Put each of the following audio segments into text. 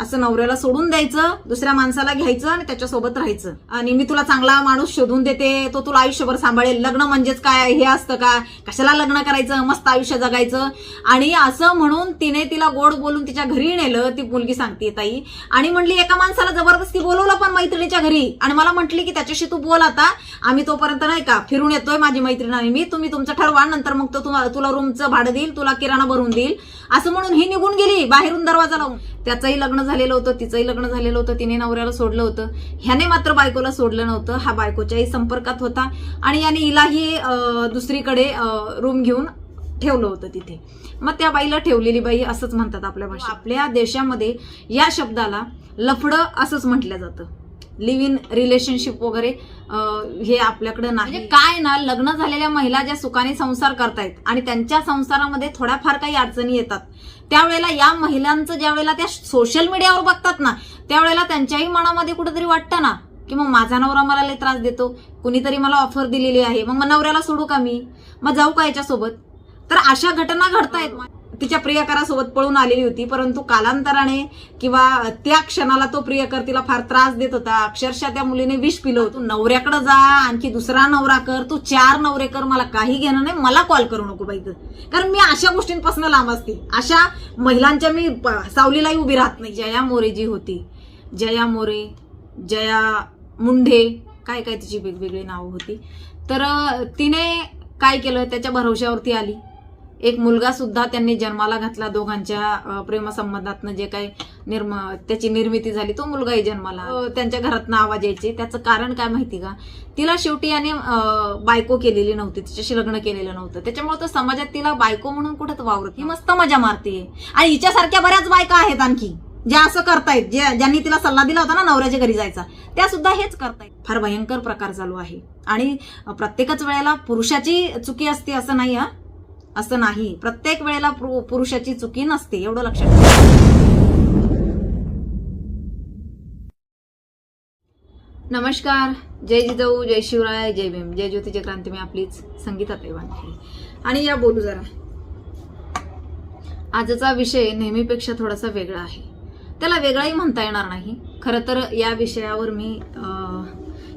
असं नवऱ्याला सोडून द्यायचं दुसऱ्या माणसाला घ्यायचं आणि त्याच्यासोबत राहायचं. आणि मी तुला चांगला माणूस शोधून देते तो तुला आयुष्यभर सांभाळेल. लग्न म्हणजेच काय हे असतं का? कशाला लग्न करायचं? मस्त आयुष्य जगायचं. आणि असं म्हणून तिने तिला गोड बोलून तिच्या घरी नेलं ती मुलगी सांगते ताई. आणि म्हणली एका माणसाला जबरदस्ती बोलवलं पण मैत्रिणीच्या घरी. आणि मला म्हटली की त्याच्याशी तू बोल आता. आम्ही तोपर्यंत नाही का फिरून येतोय माझी मैत्रीण आणि मी. तुम्ही तुमचं ठरवा नंतर मग तो तुला रूमचं भाडं देईल तुला किराणा भरून देईल. असं म्हणून ही निघून गेली बाहेरून दरवाजा लावून. त्याचंही लग्न झालेलं होतं तिचंही लग्न झालेलं होतं तिने नवऱ्याला सोडलं होतं. ह्याने मात्र बायकोला सोडलं नव्हतं. हा बायकोच्याही संपर्कात होता आणि याने हिलाही दुसरीकडे रूम घेऊन ठेवलं होतं तिथे. मग त्या बाईला ठेवलेली बाई असंच म्हणतात आपल्या भाषेत. आपल्या देशामध्ये या शब्दाला लफडं असंच म्हटलं जातं. लिव्ह इन रिलेशनशिप वगैरे हे आपल्याकडे नाही. म्हणजे काय ना लग्न झालेल्या महिला ज्या सुखाने संसार करतायत आणि त्यांच्या संसारामध्ये थोड्याफार काही अडचणी येतात त्यावेळेला या महिलांचं ज्या वेळेला त्या सोशल मीडियावर बघतात ना त्यावेळेला त्यांच्याही मनामध्ये कुठेतरी वाटतं ना की मग माझा नवरा मला लय त्रास देतो कुणीतरी मला ऑफर दिलेली आहे मग नवऱ्याला सोडू का मी? मग जाऊ का याच्यासोबत? तर अशा घटना घडतायत. तिच्या प्रियकरासोबत पळून आलेली होती परंतु कालांतराने किंवा त्या क्षणाला तो प्रियकर तिला फार त्रास देत होता. अक्षरशः त्या मुलीने विष पिलं होतं. तू नवऱ्याकडे जा आणखी दुसरा नवरा कर तू चार नवरे कर मला काही घेणं नाही मला कॉल करू नको बाई कारण मी अशा गोष्टींपासून लांब असते. अशा महिलांच्या मी प- सावलीलाही उभी राहत नाही. जया मोरे जी होती. जया मोरे जया मुंढे काय काय तिची वेगवेगळी नावं होती. तर तिने काय केलं? त्याच्या भरवशावरती आली. एक मुलगा सुद्धा त्यांनी जन्माला घातला दोघांच्या प्रेमसंबंधातनं जे काही निर्म त्याची निर्मिती झाली तो मुलगाही जन्माला त्यांच्या घरातनं आवाज यायचे. त्याचं कारण काय माहिती का? तिला शेवटी याने बायको केलेली नव्हती. तिच्याशी लग्न केलेलं नव्हतं. त्याच्यामुळे तर समाजात तिला बायको म्हणून कुठं वावरत ही मस्त मजा मारते आणि हिच्यासारख्या बऱ्याच बायका आहेत आणखी ज्या असं करतायत ज्या ज्यांनी तिला सल्ला दिला होता ना नवऱ्याच्या घरी जायचा त्या सुद्धा हेच करतायत. फार भयंकर प्रकार चालू आहे. आणि प्रत्येकच वेळेला पुरुषाची चुकी असते असं नाही हा? असं नाही. प्रत्येक वेळेला पुरुषाची चुकी नसते एवढं लक्षात ठेवा. नमस्कार. जय जिजाऊ जय शिवराय जय भीम. जय ज्योतिजय क्रांती मी आपलीच संगीता तेवानखेडे आणि या बोलू जरा. आजचा विषय नेहमीपेक्षा थोडासा वेगळा आहे. त्याला वेगळाही म्हणता येणार नाही. खरं तर या विषयावर मी अं,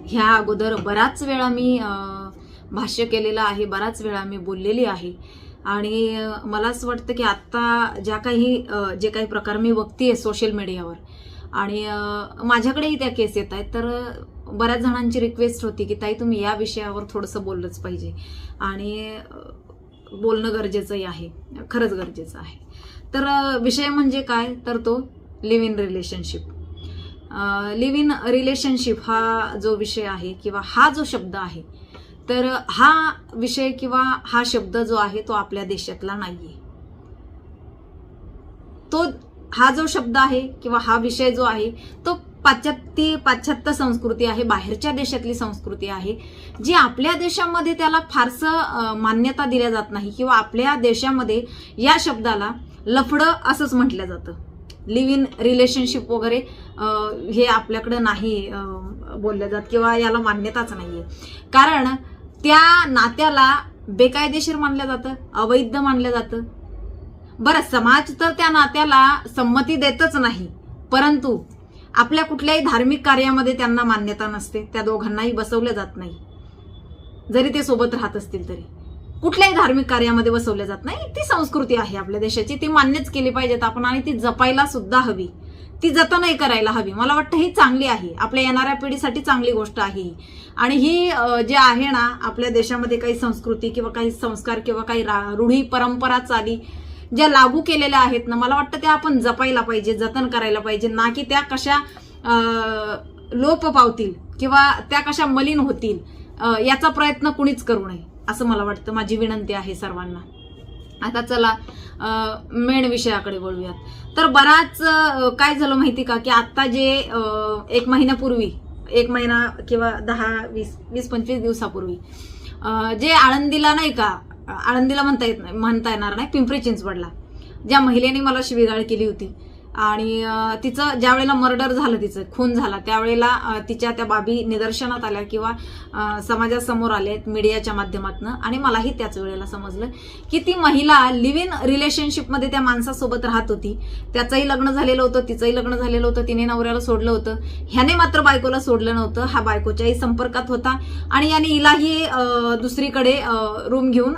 ह्या अगोदर बराच वेळा मी अं, भाष्य केलेलं आहे बराच वेळा मी बोललेली आहे. आणि मला असं वाटतं की आत्ता ज्या काही जे काही प्रकार मी बघतीये सोशल मीडियावर आणि माझ्याकडेही त्या केस येत आहेत. तर बऱ्याच जणांची रिक्वेस्ट होती की ताई तुम्ही या विषयावर थोडंसं बोललंच पाहिजे. आणि बोलणं गरजेचंही आहे. खरंच गरजेचं आहे. तर विषय म्हणजे काय? तर तो live in relationship live in relationship हा जो विषय आहे किंवा हा जो शब्द आहे तर हा विषय किंवा हा शब्द जो आहे तो आपल्या देशातला नाहीये. तो हा जो शब्द आहे किंवा हा विषय जो आहे तो पाश्चात्य पाश्चात्य संस्कृती आहे बाहेरच्या देशातली संस्कृती आहे जी आपल्या देशामध्ये त्याला फारसं मान्यता दिल्या जात नाही किंवा आपल्या देशामध्ये या शब्दाला लफडं असंच म्हटलं जातं. लिव्ह इन रिलेशनशिप वगैरे हे आपल्याकडं नाही बोललं जात किंवा याला मान्यताच नाही आहे कारण त्या नात्याला बेकायदेशीर मानलं जातं अवैध मानलं जातं. बरं समाज तर त्या नात्याला संमती देतच नाही परंतु आपल्या कुठल्याही धार्मिक कार्यामध्ये त्यांना मान्यता नसते त्या दोघांनाही बसवलं जात नाही. जरी ते सोबत राहत असतील तरी. कुठल्याही धार्मिक कार्यामध्ये बसवलं जात नाही. ती संस्कृती आहे आपल्या देशाची ती मान्यच केली पाहिजेत आपण आणि ती जपायला सुद्धा हवी. ती जतनही करायला हवी. मला वाटतं ही चांगली आहे. आपल्या येणाऱ्या पिढीसाठी चांगली गोष्ट आहे ही. आणि ही जे आहे ना आपल्या देशामध्ये काही संस्कृती किंवा काही संस्कार किंवा काही रा- रूढी परंपरा चाली ज्या लागू केलेल्या आहेत ना मला वाटतं त्या आपण जपायला पाहिजे जतन करायला पाहिजे. ना की त्या कशा लोप पावतील किंवा त्या कशा मलिन होतील. याचा प्रयत्न कुणीच करू नये असं मला वाटतं. माझी विनंती आहे सर्वांना. आता चला मेन विषयाकडे बोलूयात. तर बराच काय झालं माहिती का? की आता जे एक महिन्यापूर्वी एक महिना किंवा दहा वीस वीस पंचवीस दिवसापूर्वी जे आळंदीला नाही का आळंदीला म्हणता येत नाही म्हणता येणार नाही पिंपरी चिंचवडला ज्या महिलेने मला शिवीगाळ केली होती आणि तिचं ज्या वेळेला मर्डर झालं तिचं खून झाला त्यावेळेला तिच्या त्या बाबी निदर्शनात आल्या किंवा समाजासमोर आले मीडियाच्या माध्यमातून. आणि मलाही त्याच वेळेला समजलं की ती महिला लिव्ह इन रिलेशनशिपमध्ये त्या माणसासोबत राहत होती. त्याचंही लग्न झालेलं होतं तिचंही लग्न झालेलं होतं तिने नवऱ्याला सोडलं होतं. ह्याने मात्र बायकोला सोडलं नव्हतं हा बायकोच्याही संपर्कात होता आणि याने हिलाही दुसरीकडे रूम घेऊन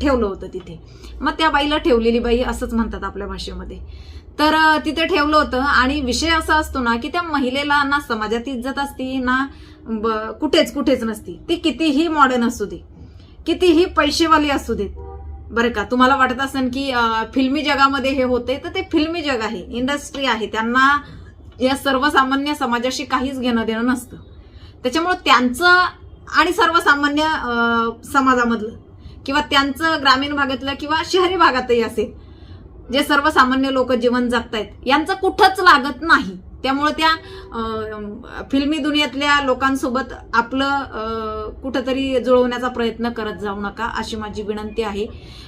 ठेवलं होतं तिथे. मग त्या बाईला ठेवलेली बाई असंच म्हणतात आपल्या भाषेमध्ये. तर तिथे ठेवलं होतं. आणि विषय असा असतो ना की त्या महिलेला ना समाजात इज्जत असती ना ब- कुठेच कुठेच नसती. ती कितीही मॉडर्न असू दे कितीही पैसेवाली असू देत बरं का तुम्हाला वाटत असेल की फिल्मी जगामध्ये हे होते तर ते फिल्मी जग आहे इंडस्ट्री आहे. त्यांना या सर्वसामान्य समाजाशी काहीच घेणं देणं नसतं. त्याच्यामुळं त्यांचं आणि सर्वसामान्य समाजामधलं किंवा त्यांचं ग्रामीण भागातलं किंवा शहरी भागातही असेल जे सर्वसामान्य लोक जीवन जगतायत यांचं कुठंच लागत नाही. त्यामुळे त्या फिल्मी दुनियेतल्या लोकांसोबत आपलं कुठंतरी जुळवण्याचा प्रयत्न करत जाऊ नका अशी माझी विनंती आहे.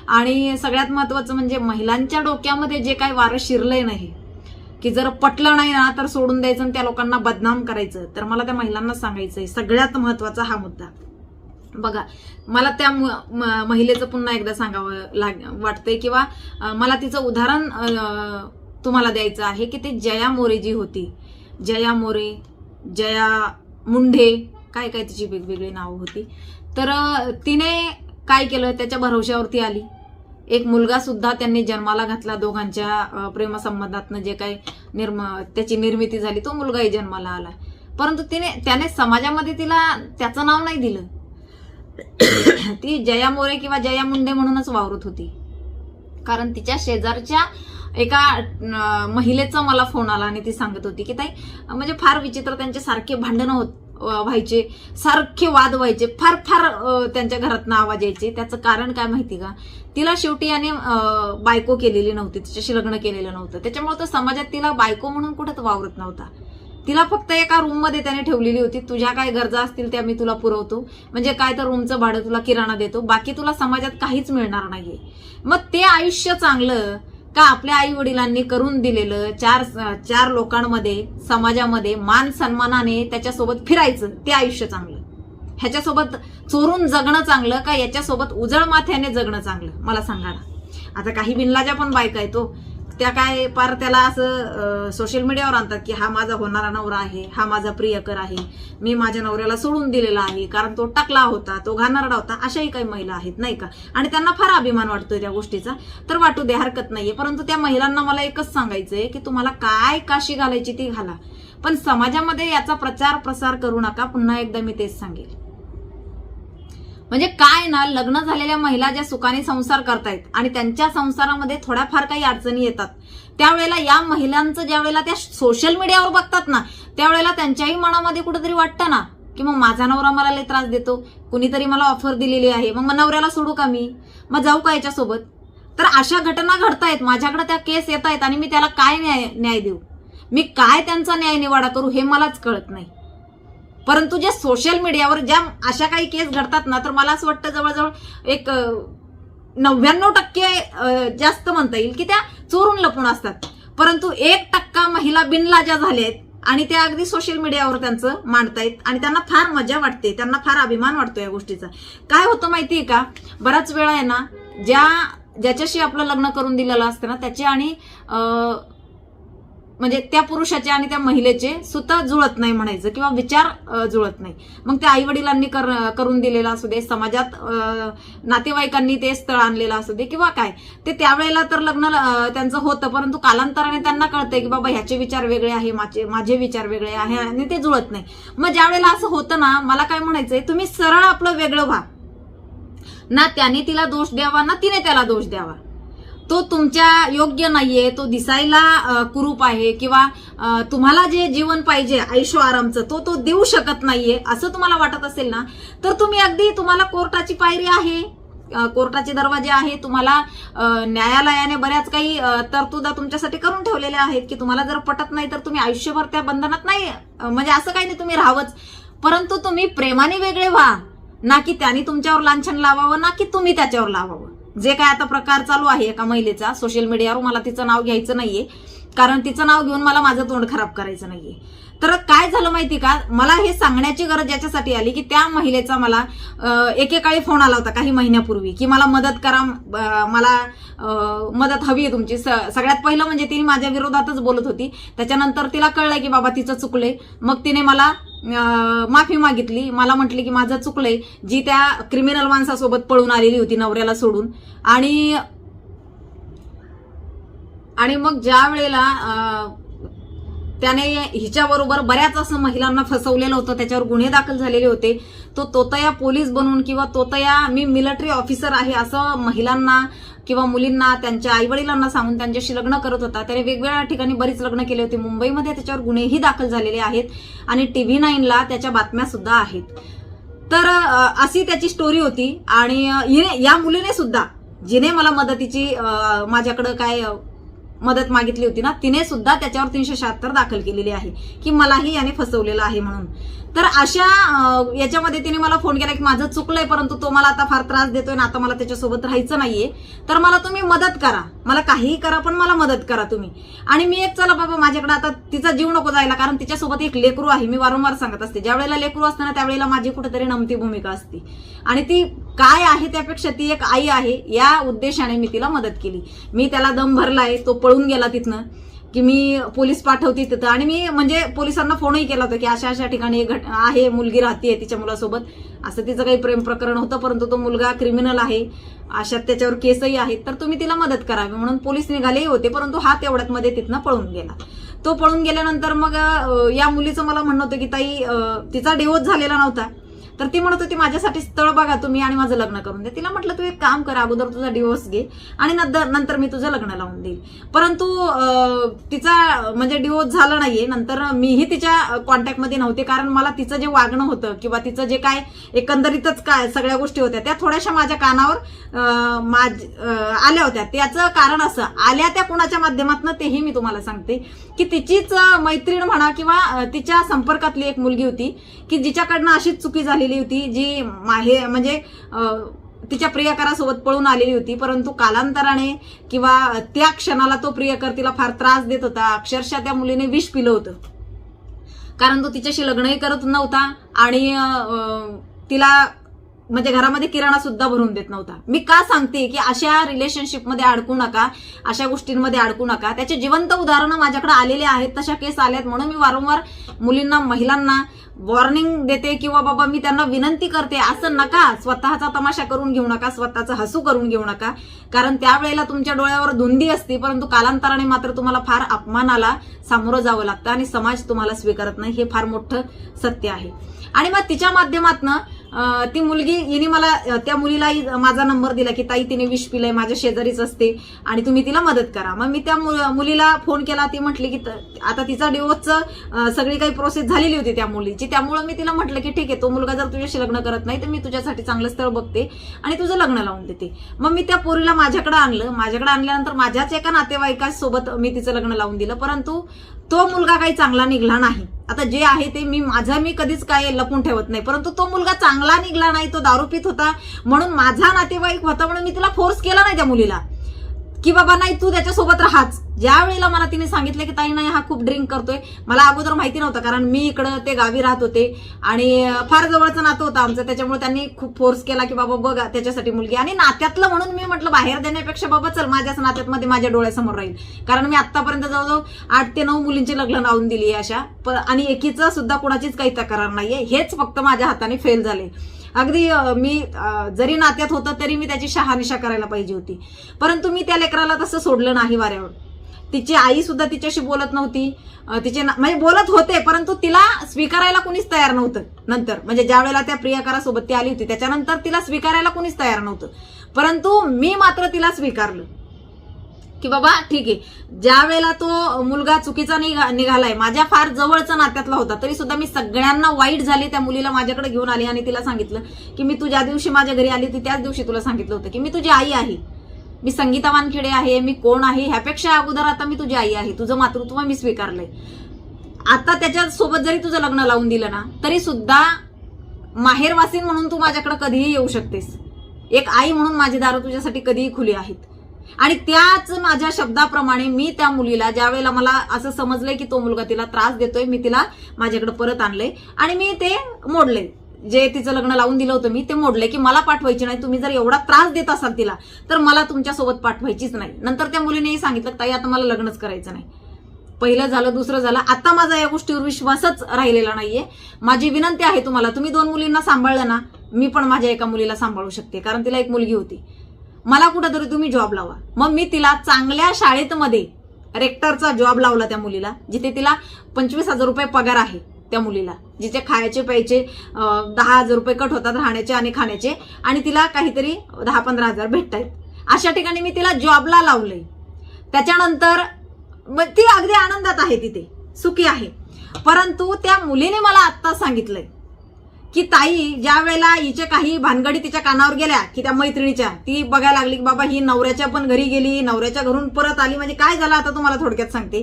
आणि सगळ्यात महत्वाचं म्हणजे महिलांच्या डोक्यामध्ये जे काय वारं शिरलंय नाही की जर पटलं नाही ना तर सोडून द्यायचं आणि त्या लोकांना बदनाम करायचं. तर मला त्या महिलांना सांगायचंय सगळ्यात महत्त्वाचा हा मुद्दा. बघा मला त्या म- म- महिलेचं पुन्हा एकदा सांगावं लाग वाटतंय किंवा मला तिचं उदाहरण तुम्हाला द्यायचं आहे की ते जया मोरे जी होती. जया मोरे जया मुंढे काय काय तिची वेगवेगळी नावं होती. तर तिने काय केलं? त्याच्या भरवशावरती आली. एक मुलगा सुद्धा त्यांनी जन्माला घातला दोघांच्या प्रेमसंबंधातनं जे काही निर्म त्याची निर्मिती झाली तो मुलगाही जन्माला आला. परंतु तिने त्याने समाजामध्ये तिला त्याचं नाव नाही दिलं. ती जया मोरे किंवा जया मुंडे म्हणूनच वावरत होती. कारण तिच्या शेजारच्या एका महिलेचा मला फोन आला आणि ती सांगत होती की ताई म्हणजे फार विचित्र त्यांचे सारखे भांडणं होत व्हायचे सारखे वाद व्हायचे फार फार त्यांच्या घरातनं आवाज यायचे. त्याचं कारण काय माहिती का? तिला शेवटी याने बायको केलेली नव्हती तिच्याशी लग्न केलेलं नव्हतं. त्याच्यामुळे तो समाजात तिला बायको म्हणून कुठंच वावरत नव्हता. तिला फक्त एका रूममध्ये त्याने ठेवलेली होती. तुझ्या काय गरजा असतील त्या मी तुला पुरवतो. म्हणजे काय तर रूमचं भाडं तुला किराणा देतो. बाकी तुला समाजात काहीच मिळणार नाहीये. मग ते आयुष्य चांगलं का आपल्या आई वडिलांनी करून दिलेलं चार चार लोकांमध्ये समाजामध्ये मान सन्मानाने त्याच्यासोबत फिरायचं ते आयुष्य चांगलं. ह्याच्यासोबत चोरून जगणं चांगलं का याच्यासोबत उजळ माथ्याने जगणं चांगलं? मला सांगा ना. आता काही बिनलाच्या पण बायका येतो त्या काय पार त्याला असं सोशल मीडियावर आणतात की हा माझा होणारा नवरा आहे हा माझा प्रियकर आहे मी माझ्या नवऱ्याला सोडून दिलेला आहे कारण तो टाकला होता तो घाणारडा होता अशाही काही महिला आहेत नाही का? आणि त्यांना फार अभिमान वाटतोय त्या गोष्टीचा. तर वाटू दे हरकत नाहीये. परंतु त्या महिलांना मला एकच सांगायचंय की तुम्हाला काय काशी घालायची ती घाला. पण समाजामध्ये याचा प्रचार प्रसार करू नका. पुन्हा एकदा मी तेच सांगेल. म्हणजे काय ना लग्न झालेल्या महिला ज्या सुखाने संसार करतायत आणि त्यांच्या संसारामध्ये थोड्याफार काही अडचणी येतात त्यावेळेला या महिलांचं ज्या वेळेला त्या सोशल मीडियावर बघतात ना त्यावेळेला त्यांच्याही मनामध्ये कुठेतरी वाटतं ना की मग माझा नवरा मला लय त्रास देतो कुणीतरी मला ऑफर दिलेली आहे मग मग नवऱ्याला सोडू का मी? मग जाऊ का याच्यासोबत? तर अशा घटना घडतायत माझ्याकडे त्या केस येत आहेत आणि मी त्याला काय न्याय न्याय देऊ? मी काय त्यांचा न्याय निवाडा करू हे मलाच कळत नाही. परंतु जे सोशल मीडियावर ज्या अशा काही केस घडतात ना तर मला असं वाटतं जवळजवळ एक नव्याण्णव टक्के जास्त म्हणता येईल की त्या चोरून लपून असतात. परंतु एक टक्का महिला बिनलाजा झाल्या आहेत आणि त्या अगदी सोशल मीडियावर त्यांचं मांडतायत आणि त्यांना फार मजा वाटते त्यांना फार अभिमान वाटतो या गोष्टीचा. काय होतं माहितीये का? बराच वेळा आहे ना ज्या ज्याच्याशी आपलं लग्न करून दिलेलं असतं ना त्याचे आणि अं, म्हणजे त्या पुरुषाचे आणि त्या महिलेचे सुद्धा जुळत नाही म्हणायचं किंवा विचार जुळत नाही. मग त्या आई वडिलांनी कर करून दिलेला असू दे समाजात नातेवाईकांनी ते स्थळ आणलेलं असू दे किंवा काय ते त्यावेळेला तर लग्न त्यांचं होतं परंतु कालांतराने त्यांना कळतंय की बाबा ह्याचे विचार वेगळे आहे माझे माझे विचार वेगळे आहे आणि ते जुळत नाही. मग ज्या वेळेला असं होतं ना मला काय म्हणायचंय तुम्ही सरळ आपलं वेगळं व्हा. ना त्याने तिला दोष द्यावा ना तिने त्याला दोष द्यावा. तो तुमच्या योग्य नाहीये तो दिसायला कुरूप आहे किंवा तुम्हाला जे जीवन पाहिजे आयुष्य आरामचं तो तो देऊ शकत नाहीये असं तुम्हाला वाटत असेल ना तर तुम्ही अगदी तुम्हाला कोर्टाची पायरी आहे. कोर्टाचे दरवाजे आहे तुम्हाला न्यायालयाने बऱ्याच काही तरतुदा तुमच्यासाठी करून ठेवलेल्या आहेत की तुम्हाला जर पटत नाही तर तुम्ही आयुष्यभर त्या बंधनात नाही म्हणजे असं काही नाही तुम्ही राहावंच. परंतु तुम्ही प्रेमाने वेगळे व्हा ना की त्याने तुमच्यावर लांछन लावावं ना की तुम्ही त्याच्यावर लावावं. जे काय आता प्रकार चालू आहे एका महिलेचा सोशल मीडियावर मला तिचं नाव घ्यायचं नाहीये. कारण तिचं नाव घेऊन मला माझं तोंड खराब करायचं नाहीये. तर काय झालं माहिती का? मला हे सांगण्याची गरज याच्यासाठी आली की त्या महिलेचा मला एकेकाळी फोन आला होता काही महिन्यापूर्वी की मला मदत करा मला मदत हवी आहे तुमची. स- सगळ्यात पहिलं म्हणजे तिने माझ्या विरोधातच बोलत होती. त्याच्यानंतर तिला कळलं की बाबा तिचं चुकले मग तिने मला माफी मागितली. मला म्हटली की माझं चुकलंय. जी त्या क्रिमिनल माणसासोबत पळून आलेली होती नवऱ्याला सोडून. आणि आणि मग ज्या वेळेला त्याने हिच्याबरोबर बऱ्याच असं महिलांना फसवलेलं होतं त्याच्यावर गुन्हे दाखल झालेले होते तो तोतया पोलीस बनून किंवा तोतया मी मिलिटरी ऑफिसर आहे असं महिलांना किंवा मुलींना त्यांच्या आईवडिलांना सांगून त्यांच्याशी लग्न करत होता. त्याने वेगवेगळ्या ठिकाणी बरीच लग्न केले होते. मुंबईमध्ये त्याच्यावर गुन्हेही दाखल झालेले आहेत आणि टीव्ही नाईनला त्याच्या बातम्या सुद्धा आहेत. तर अशी त्याची स्टोरी होती आणि या मुलीने सुद्धा जिने मला मदतीची माझ्याकडं काय मदत मागितली होती ना तिने सुद्धा त्याच्यावर तीनशे शहात्तर दाखल केलेली आहे की मलाही याने फसवलेलं आहे म्हणून. तर अशा याच्यामध्ये तिने मला फोन केला की माझं चुकलंय परंतु तो मला आता फार त्रास देतोय ना आता मला त्याच्यासोबत राहायचं नाहीये. तर मला तुम्ही मदत करा. मला काहीही करा पण मला मदत करा तुम्ही. आणि मी एक चला बाबा माझ्याकडे आता तिचा जीव नको जायला कारण तिच्यासोबत एक लेकरू आहे मी वारंवार सांगत असते. ज्या वेळेला लेकरू असतं ना त्यावेळेला माझी कुठेतरी नमती भूमिका असते. आणि ती काय आहे त्यापेक्षा ती एक आई आहे या उद्देशाने मी तिला मदत केली. मी त्याला दम भरलाय तो पळून गेला तिथनं. की मी पोलीस पाठवते तिथं. आणि मी म्हणजे पोलिसांना फोनही केला होता की अशा अशा ठिकाणी घट आहे मुलगी राहते तिच्या मुलासोबत. असं तिचं काही प्रेम प्रकरण होतं परंतु तो मुलगा क्रिमिनल आहे. अशात त्याच्यावर केसही आहेत. तर तुम्ही तिला मदत करावी म्हणून पोलीस निघालेही होते परंतु हा तेवढ्यात मध्ये तिथनं पळून गेला. तो पळून गेल्यानंतर मग या मुलीचं मला म्हणणं होतं की ताई तिचा डिवोर्स झालेला नव्हता. तर ती म्हणत होती माझ्यासाठी स्थळ बघा तुम्ही आणि माझं लग्न करून द्या. तिला म्हटलं तू एक काम कर अगोदर तुझा डिवोर्स घे आणि नंतर नंतर मी तुझं लग्न लावून देईल. परंतु तिचा म्हणजे डिवोर्स झाला नाहीये. नंतर मीही तिच्या कॉन्टॅक्टमध्ये नव्हते कारण मला तिचं जे वागणं होतं किंवा तिचं जे काय एकंदरीतच काय सगळ्या गोष्टी होत्या त्या थोड्याशा माझ्या कानावर माझ आल्या होत्या. त्याचं कारण असं आल्या त्या कुणाच्या माध्यमातून तेही मी तुम्हाला सांगते की तिचीच मैत्रीण म्हणा किंवा तिच्या संपर्कातली एक मुलगी होती की जिच्याकडनं अशीच चुकी झाली आलेली होती जी माहे म्हणजे तिच्या प्रियकरासोबत पळून आलेली होती परंतु कालांतराने किंवा त्या क्षणाला तो प्रियकर तिला फार त्रास देत होता. अक्षरशः त्या मुलीने विष पिलं होतं. कारण तो तिच्याशी लग्नही करत नव्हता आणि तिला म्हणजे घरामध्ये किराणा सुद्धा भरून देत नव्हता. मी का सांगते की अशा रिलेशनशिपमध्ये अडकू नका अशा गोष्टींमध्ये अडकू नका. त्याचे जिवंत उदाहरणं माझ्याकडे आलेले आहेत तशा केस आल्यात. म्हणून मी वारंवार मुलींना महिलांना वॉर्निंग देते किंवा बाबा मी त्यांना विनंती करते असं नका. स्वतःचा तमाशा करून घेऊ नका स्वतःचं हसू करून घेऊ नका. कारण त्यावेळेला तुमच्या डोळ्यावर धुंदी असते परंतु कालांतराने मात्र तुम्हाला फार अपमानाला सामोरं जावं लागतं आणि समाज तुम्हाला स्वीकारत नाही. हे फार मोठं सत्य आहे. आणि मग तिच्या माध्यमातनं ती मुलगी हिने मला त्या मुलीलाही माझा नंबर दिला की ताई तिने विष पिलंय माझ्या शेजारीच असते आणि तुम्ही तिला मदत करा. मग मी त्या मु- मुलीला फोन केला ती म्हटली की आता तिचा डिवोर्सचं सगळी काही प्रोसेस झालेली होती त्या मुलीची. त्यामुळे मी तिला म्हटलं की ठीक आहे तो मुलगा जर तुझ्याशी लग्न करत नाही तर मी तुझ्यासाठी चांगलं स्थळ बघते आणि तुझं लग्न लावून देते. मग मी त्या पोरीला माझ्याकडे आणलं. माझ्याकडे आणल्यानंतर माझ्याच एका नातेवाईकासोबत मी तिचं लग्न लावून दिलं. परंतु तो मुलगा काही चांगला निघला नाही. आता जे आहे ते मी माझा मी कधीच काय लपून ठेवत नाही. परंतु तो मुलगा चांगला निघला नाही तो दारू पित होता. म्हणून माझा नातेवाईक होता म्हणून मी तिला फोर्स केला नाही त्या मुलीला. की बाबा नाही तू त्याच्यासोबत राहाच. ज्या वेळेला मला तिने सांगितलं की ताई नाही हा खूप ड्रिंक करतोय मला अगोदर माहिती नव्हतं कारण मी इकडं ते गावी राहत होते. आणि फार जवळचं नातं होतं आमचं त्याच्यामुळे त्यांनी खूप फोर्स केला की बाबा बघ त्याच्यासाठी मुलगी आणि नात्यातलं म्हणून मी म्हटलं बाहेर देण्यापेक्षा बाबा चल माझ्याच नात्यातमध्ये माझ्या डोळ्यासमोर राहील. कारण मी आतापर्यंत जवळजवळ आठ ते नऊ मुलींची लग्न लावून दिली अशा. आणि एकीचं सुद्धा कोणाचीच काही तक्रार नाहीये. हेच फक्त माझ्या हाताने फेल झाले. अगदी मी जरी नात्यात होतं तरी मी त्याची शहानिशा करायला पाहिजे होती. परंतु मी त्या लेकराला तसं सोडलं नाही वाऱ्यावर. तिची आई सुद्धा तिच्याशी बोलत नव्हती. तिचे ना- म्हणजे बोलत होते परंतु तिला स्वीकारायला कुणीच तयार नव्हतं नंतर. म्हणजे ज्या वेळेला त्या प्रियकारासोबत ती आली होती त्याच्यानंतर तिला स्वीकारायला कुणीच तयार नव्हतं. परंतु मी मात्र तिला स्वीकारलं. की बाबा ठीक आहे. ज्या वेळेला तो मुलगा चुकीचा निघा निघालाय माझ्या फार जवळचा नात्यातला होता तरी सुद्धा मी सगळ्यांना वाईट झाली त्या मुलीला माझ्याकडे घेऊन आली आणि तिला सांगितलं की मी तू ज्या दिवशी माझ्या घरी आली ती त्याच दिवशी तुला सांगितलं होतं की मी तुझी आई आहे. मी संगीता वानखेडे आहे मी कोण आहे ह्यापेक्षा अगोदर आता मी तुझी आई आहे तुझं मातृत्व मी स्वीकारलंय. आता त्याच्यासोबत जरी तुझं लग्न लावून दिलं ना तरी सुद्धा माहेरवासीन म्हणून तू माझ्याकडे कधीही येऊ शकतेस. एक आई म्हणून माझी दारं तुझ्यासाठी कधीही खुली आहेत. आणि त्याच माझ्या शब्दाप्रमाणे मी त्या मुलीला ज्या वेळेला मला असं समजलंय की तो मुलगा तिला त्रास देतोय मी तिला माझ्याकडे परत आणलंय आणि मी ते मोडले. जे तिचं लग्न लावून दिलं होतं मी ते मोडले की मला पाठवायची नाही. तुम्ही जर एवढा त्रास देत असाल तिला तर मला तुमच्यासोबत पाठवायचीच नाही. नंतर त्या मुलीनेही सांगितलं ताई आता मला लग्नच करायचं नाही. पहिलं झालं दुसरं झालं. आता माझा या गोष्टीवर विश्वासच राहिलेला नाहीये. माझी विनंती आहे तुम्हाला तुम्ही दोन मुलींना सांभाळलं ना मी पण माझ्या एका मुलीला सांभाळू शकते कारण तिला एक मुलगी होती. मला कुठंतरी तुम्ही जॉब लावा. मग मी तिला चांगल्या शाळेत मध्ये रेक्टरचा जॉब लावला त्या मुलीला जिथे तिला पंचवीस हजार रुपये पगार आहे त्या मुलीला जिचे खायचे प्यायचे दहा हजार रुपये कट होतात राहण्याचे आणि खाण्याचे आणि तिला काहीतरी दहा पंधरा हजार भेटतायत. अशा ठिकाणी मी तिला जॉबला लावले त्याच्यानंतर मग ती अगदी आनंदात आहे तिथे सुखी आहे. परंतु त्या मुलीने मला आत्ता सांगितलंय की ताई ज्या वेळेला हिच्या काही भानगडी तिच्या कानावर गेल्या की त्या मैत्रिणीच्या ती बघायला लागली की बाबा ही नवऱ्याच्या पण घरी गेली नवऱ्याच्या घरून परत आली. म्हणजे काय झालं आता तुम्हाला थोडक्यात सांगते.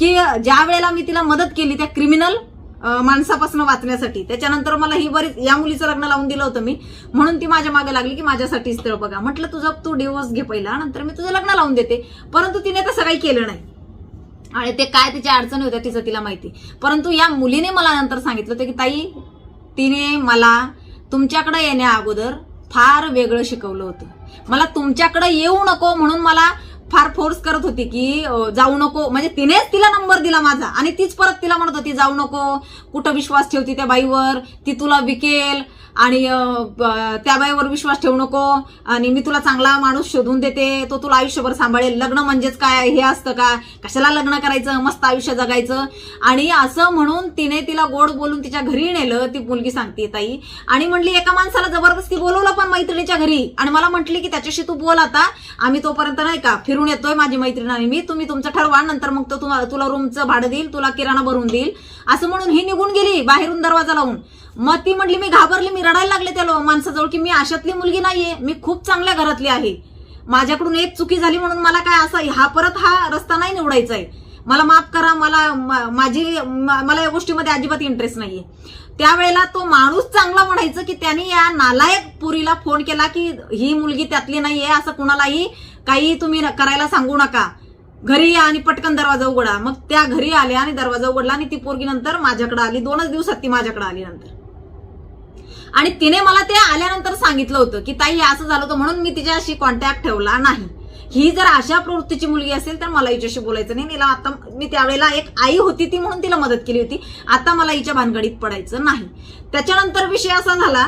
की ज्या वेळेला मी तिला मदत केली त्या क्रिमिनल माणसापासून वाचण्यासाठी त्याच्यानंतर मला ही बरीच या मुलीचं लग्न लावून दिलं होतं मी. म्हणून ती माझ्या मागे लागली की माझ्यासाठी स्थळ बघा. म्हटलं तुझं तू डिवोर्स घे पहिला नंतर मी तुझं लग्न लावून देते. परंतु तिने तसं काही केलं नाही. आणि ते काय तिच्या अडचणी होत्या तिचं तिला माहिती. परंतु या मुलीने मला नंतर सांगितलं होतं की ताई तिने मला तुमच्याकडे येण्या अगोदर फार वेगळं शिकवलं होतं. मला तुमच्याकडे येऊ नको म्हणून मला फार फोर्स करत होती की जाऊ नको. म्हणजे तिनेच तिला नंबर दिला माझा आणि तीच परत तिला म्हणत होती जाऊ नको. कुठं विश्वास ठेवती त्या बाईवर? ती तुला विकेल आणि त्या बाईवर विश्वास ठेवू नको आणि मी तुला चांगला माणूस शोधून देते. तो तुला आयुष्यभर सांभाळेल. लग्न म्हणजेच काय? हे असतं का? कशाला लग्न करायचं? मस्त आयुष्य जगायचं. आणि असं म्हणून तिने तिला गोड बोलून तिच्या घरी नेलं. ती मुलगी सांगते ताई. आणि म्हणली एका माणसाला जबरदस्ती बोलवलं पण मैत्रिणीच्या घरी. आणि मला म्हटली की त्याच्याशी तू बोल आता. आम्ही तोपर्यंत नाही का? फिरून येतोय माझी मैत्रीण आणि मी. तुम्ही तुमचं ठरवा नंतर मग तो तुम्हाला तुला रूमचं भाडं देईल तुला किराणा भरून देईल. असं म्हणून ही निघून गेली बाहेरून दरवाजा लावून. मग ती म्हटली मी घाबरली मी रडायला लागले त्या माणसाजवळ की मी अशातली मुलगी नाहीये मी खूप चांगल्या घरातली आहे. माझ्याकडून एक चुकी झाली म्हणून मला काय असं हा परत हा रस्ता नाही निवडायचा आहे मला माफ करा मला म- माझी म- मला या गोष्टीमध्ये अजिबात इंटरेस्ट नाहीये. त्यावेळेला तो माणूस चांगला म्हणायचं की त्याने या नालायक पुरीला फोन केला की ही मुलगी त्यातली नाहीये असं कुणालाही काही तुम्ही करायला सांगू नका. घरी या आणि पटकन दरवाजा उघडा. मग त्या घरी आल्या आणि दरवाजा उघडला आणि ती पोरगी नंतर माझ्याकडे आली. दोनच दिवसात ती माझ्याकडे आली नंतर. आणि तिने मला ते आल्यानंतर सांगितलं होतं की ताई असं झालं होतं म्हणून मी तिच्याशी कॉन्टॅक्ट ठेवला नाही. ही जर अशा प्रवृत्तीची मुलगी असेल तर मला हिच्याशी बोलायचं नाही. तिला आता मी त्यावेळेला एक आई होती ती म्हणून तिला मदत केली होती. आता मला हिच्या भानगडीत पडायचं नाही. त्याच्यानंतर विषय असा झाला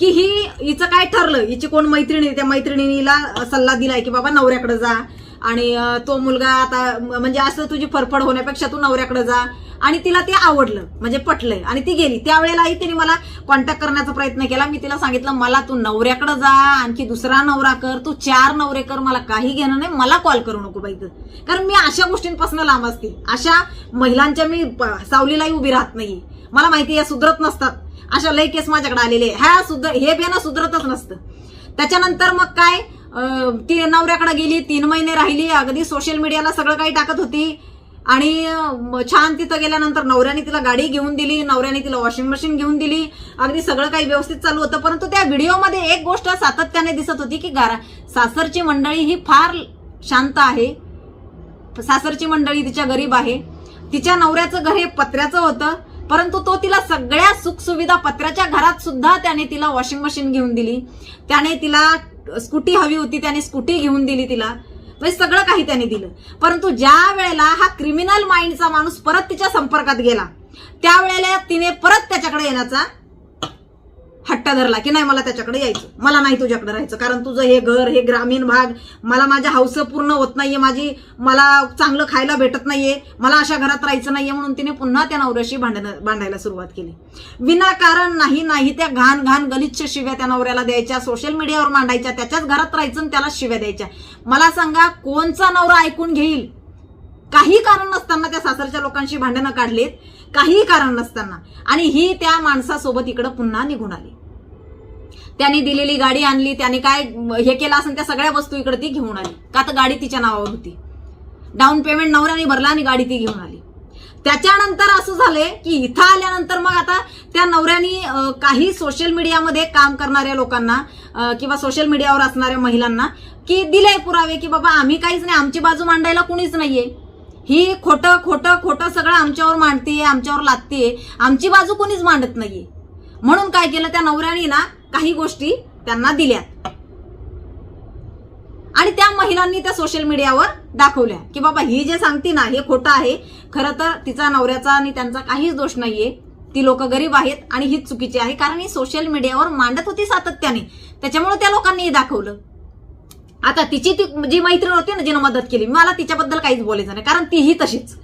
की ही हिचं काय ठरलं? हिची कोण मैत्रिणी? त्या मैत्रिणीला सल्ला दिलाय की बाबा नवऱ्याकडे जा. आणि तो मुलगा आता म्हणजे असं तुझी फरफड होण्यापेक्षा तू नवऱ्याकडे जा. आणि तिला ते आवडलं म्हणजे पटलंय. आणि ती गेली. त्यावेळेलाही तिने मला कॉन्टॅक्ट करण्याचा प्रयत्न केला. मी तिला सांगितलं मला तू नवऱ्याकडे जा. आणखी दुसरा नवरा कर. तू चार नवरे कर. मला काही घेणं नाही. मला कॉल करू नको बाई कारण मी अशा गोष्टींपासून लांब असते. अशा महिलांच्या मी सावलीलाही उभी राहत नाही मला माहिती या सुधरत नसतात. अशा लय केस माझ्याकडे आलेले ह्या सुध हे बेना सुधरतच नसतं. त्याच्यानंतर मग काय ती नवऱ्याकडे गेली तीन महिने राहिली अगदी सोशल मीडियाला सगळं काही टाकत होती. आणि छान तिथं गेल्यानंतर नवऱ्याने तिला गाडी घेऊन दिली नवऱ्याने तिला वॉशिंग मशीन घेऊन दिली. अगदी सगळं काही व्यवस्थित चालू होतं. परंतु त्या व्हिडिओमध्ये एक गोष्ट सातत्याने दिसत होती की घरा सासरची मंडळी ही फार शांत आहे. सासरची मंडळी तिच्या गरीब आहे. तिच्या नवऱ्याचं घर हे पत्र्याचं होतं. परंतु तो तिला सगळ्या सुखसुविधा पत्राच्या घरात सुद्धा त्याने तिला वॉशिंग मशीन घेऊन दिली. त्याने तिला स्कूटी हवी होती त्याने स्कूटी घेऊन दिली तिला. म्हणजे सगळं काही त्याने दिलं. परंतु ज्या वेळेला हा क्रिमिनल माइंडचा माणूस परत तिच्या संपर्कात गेला त्यावेळेला तिने परत त्याच्याकडे येण्याचा हट्टा धरला की नाही मला त्याच्याकडे यायचं. मला नाही तुझ्याकडे राहायचं कारण तुझं हे घर हे ग्रामीण भाग मला माझ्या हौस पूर्ण होत नाहीये माझी मला चांगलं खायला भेटत नाहीये मला अशा घरात राहायचं नाहीये म्हणून तिने पुन्हा त्या नवऱ्याशी भांडणं भांडायला सुरुवात केली. विनाकारण नाही नाही त्या घाण घाण गलिच्छ शिव्या त्या नवऱ्याला द्यायच्या सोशल मीडियावर मांडायच्या त्याच्याच घरात राहायचं आणि त्याला शिव्या द्यायच्या. मला सांगा कोणचा नवरा ऐकून घेईल? काही कारण नसताना त्या सासरच्या लोकांशी भांडणं काढलेत काही कारण नसताना. आणि ही त्या माणसासोबत इकडं पुन्हा निघून आली. त्यांनी दिलेली गाडी आणली त्याने काय हे केलं असेल त्या सगळ्या वस्तू इकडे ती घेऊन आली. का तर गाडी तिच्या नावावर होती. डाऊन पेमेंट नवऱ्याने भरला आणि गाडी ती घेऊन आली. त्याच्यानंतर असं झालंय की इथं आल्यानंतर मग आता त्या नवऱ्यानी काही सोशल मीडियामध्ये काम करणाऱ्या लोकांना किंवा सोशल मीडियावर असणाऱ्या महिलांना की दिले पुरावे की बाबा आम्ही काहीच नाही आमची बाजू मांडायला कुणीच नाहीये. ही खोटं खोटं खोटं सगळं आमच्यावर मांडते आमच्यावर लादते आमची बाजू कोणीच मांडत नाहीये. म्हणून काय केलं त्या नवऱ्याने ना काही गोष्टी त्यांना दिल्या आणि त्या महिलांनी त्या सोशल मीडियावर दाखवल्या की बाबा ही जे सांगते ना हे खोटं आहे. खरं तर तिचा नवऱ्याचा आणि त्यांचा काहीच दोष नाहीये. ती लोक गरीब आहेत आणि हीच चुकीची आहे. कारण ही सोशल मीडियावर मांडत होती सातत्याने. त्याच्यामुळे त्या लोकांनीही दाखवलं. आता तिची ती जी मैत्रीण होती ना जिनं मदत केली मला तिच्याबद्दल काहीच बोलायचं नाही कारण तीही तशीच.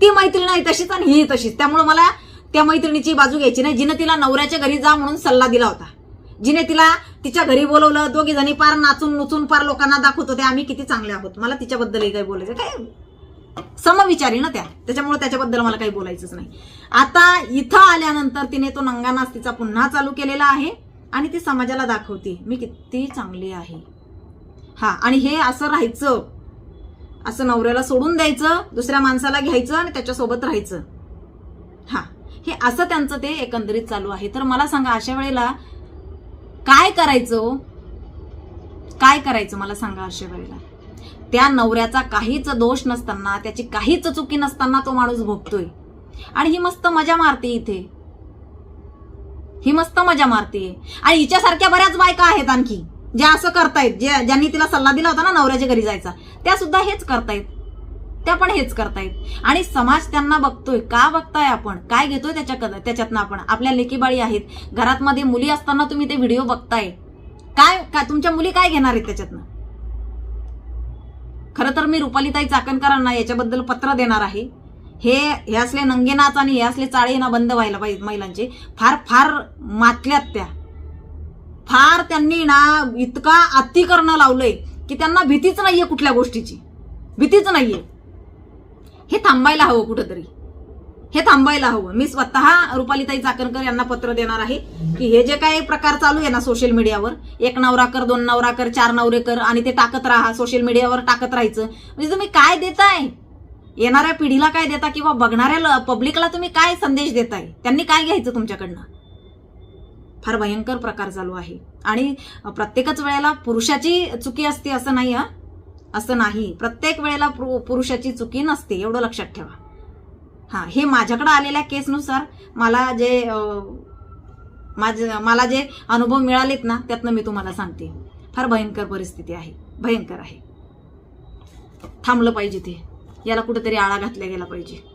ती मैत्रीण आहे तशीच आणि ही तशीच. त्यामुळे मला त्या मैत्रिणीची बाजू घ्यायची नाही. जिनं तिला नवऱ्याच्या घरी जा म्हणून सल्ला दिला होता. जिने तिला तिच्या घरी बोलवलं दोघी जणी पार नाचून नुचून पार लोकांना दाखवत होते आम्ही किती चांगले आहोत. मला तिच्याबद्दलही काही बोलायचं काय? समविचारी ना त्या. त्याच्यामुळे त्याच्याबद्दल मला काही बोलायचंच नाही. आता इथं आल्यानंतर तिने तो नंगानाच तिचा पुन्हा चालू केलेला आहे आणि ती समाजाला दाखवते. मी किती चांगली आहे. हा आणि हे असं राहायचं. असं नवऱ्याला सोडून द्यायचं दुसऱ्या माणसाला घ्यायचं आणि त्याच्यासोबत राहायचं. हा हे असं त्यांचं ते एकंदरीत चालू आहे. तर मला सांगा अशा वेळेला काय करायचं हो? काय करायचं मला सांगा अशा वेळेला? त्या नवऱ्याचा काहीच दोष नसताना त्याची काहीच चुकी नसताना तो माणूस भोगतोय. आणि ही मस्त मजा मारते इथे. ही मस्त मजा मारते. आणि हिच्यासारख्या बऱ्याच बायका आहेत आणखी. ज्या असं करतायत जे ज्यांनी तिला सल्ला दिला होता ना नवऱ्याच्या घरी जायचा त्या सुद्धा हेच करतायत. त्या पण हेच करतायत. आणि समाज त्यांना बघतोय का बघताय आपण? काय घेतोय त्याच्या त्याच्यातनं आपण? आपल्या लेकीबाळी आहेत. घरात मध्ये मुली असताना तुम्ही ते व्हिडिओ बघताय. काय काय तुमच्या मुली काय घेणार आहेत त्याच्यातनं? खरं तर मी रुपालीताई चाकणकरांना याच्याबद्दल पत्र देणार आहे. हे हे असले नंगेनाच आणि हे असले चाळे ना बंद व्हायला पाहिजे महिलांचे. फार फार मातल्यात त्या. फार त्यांनी ना इतका अतिकरणं लावलंय की त्यांना भीतीच नाहीये कुठल्या गोष्टीची. भीतीच नाहीये. हे थांबायला हवं कुठंतरी. हे थांबायला हवं. मी स्वतः रुपालीताई चाकणकर यांना पत्र देणार आहे की हे जे काही प्रकार चालू आहे ना सोशल मीडियावर एक नवरा कर दोन नवरा कर चार नवरे कर आणि ते टाकत राहा सोशल मीडियावर टाकत राहायचं. म्हणजे तुम्ही काय देताय? येणाऱ्या पिढीला काय देता किंवा बघणाऱ्या पब्लिकला तुम्ही काय संदेश देताय? त्यांनी काय घ्यायचं तुमच्याकडनं? फार भयंकर प्रकार चालू आहे. आणि प्रत्येकच वेळेला पुरुषाची चुकी असते असं नाही हा? असं नाही. प्रत्येक वेळेला पुरु- पुरुषाची चुकी नसते एवढं लक्षात ठेवा. हा हे माझ्याकडे आलेल्या केसनुसार मला जे माझ मला जे अनुभव मिळालेत ना त्यातनं मी तुम्हाला सांगते. फार भयंकर परिस्थिती आहे. भयंकर आहे. थांबलं पाहिजे ते. याला कुठेतरी आळा घातला गेला पाहिजे.